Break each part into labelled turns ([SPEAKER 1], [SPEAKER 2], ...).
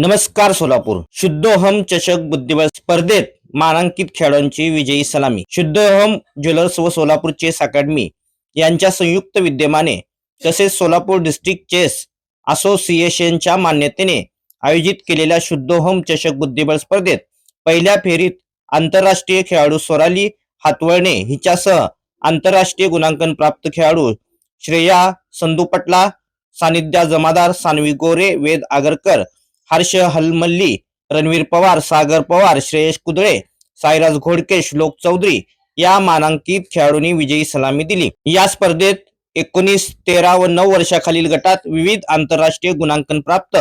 [SPEAKER 1] नमस्कार सोलापूर. शुद्धोहम चषक बुद्धिबळ स्पर्धेत मानांकित खेळाडूंची विजयी सलामी. शुद्धोहम ज्वेलर्स व सोलापूर चेस अकॅडमी यांच्या संयुक्त विद्यमाने तसेच सोलापूर डिस्ट्रिक्ट चेस असोसिएशनच्या मान्यतेने आयोजित केलेल्या शुद्धोहम चषक बुद्धिबळ स्पर्धेत पहिल्या फेरीत आंतरराष्ट्रीय खेळाडू स्वराली हातवळणे हिच्यासह आंतरराष्ट्रीय गुणांकन प्राप्त खेळाडू श्रेया संदुपटला सानिध्या जमादार सानवी गोरे वेद आगरकर हर्ष हलमल्ली रणवीर पवार सागर पवार श्रेयश कुदळे साईराज घोडके श्लोक चौधरी या मानांकित खेळाडूंनी विजयी सलामी दिली. या स्पर्धेत एकोणीस तेरा व नऊ वर्षाखालील गटात विविध आंतरराष्ट्रीय गुणांकन प्राप्त.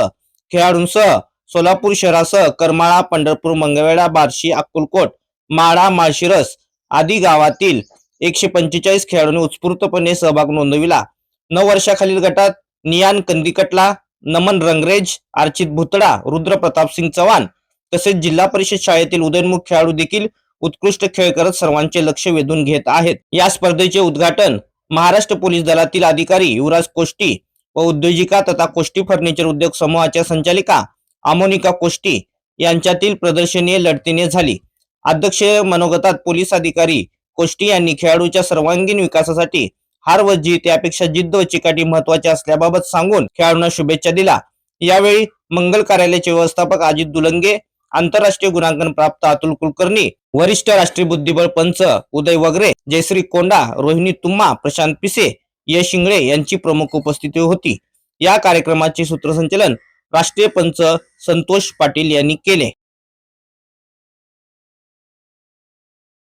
[SPEAKER 1] खेळाडूंसह सोलापूर शहरासह करमाळा पंढरपूर मंगळवेढा बार्शी अक्कलकोट माळा माळशिरस आदी गावातील एकशे पंचेचाळीस खेळाडूंनी उत्स्फूर्तपणे सहभाग नोंदविला. नऊ वर्षाखालील गटात नियान कंदिकटला नमन रंगरेज अर्चित भुतडा रुद्र प्रताप सिंग चव्हाण तसेच जिल्हा परिषद शाळेतील उदयनमुख खेळाडू देखील उत्कृष्ट खेळ करत सर्वांचे लक्ष वेधून घेत आहेत. या स्पर्धेचे उद्घाटन महाराष्ट्र पोलीस दलातील अधिकारी युवराज कोष्टी व उद्योजिका तथा कोष्टी फर्निचर उद्योग समूहाच्या संचालिका अमोनिका कोष्टी यांच्यातील प्रदर्शनीय लढतीने झाली. अध्यक्ष मनोगतात पोलीस अधिकारी कोष्टी यांनी खेळाडूच्या सर्वांगीण विकासासाठी हार व जीत यापेक्षा जिद्द व चिकाटी महत्वाची असल्याबाबत सांगून खेळाडूंना शुभेच्छा दिला यावेळी मंगल कार्यालयाचे व्यवस्थापक अजित दुलंगे आंतरराष्ट्रीय गुणांकन प्राप्त अतुल कुलकर्णी वरिष्ठ राष्ट्रीय बुद्धिबळ पंच उदय वगरे जयश्री कोंडा रोहिणी तुम्मा प्रशांत पिसे यश इंगळे यांची प्रमुख उपस्थिती होती. या कार्यक्रमाचे सूत्रसंचलन राष्ट्रीय पंच संतोष पाटील यांनी केले.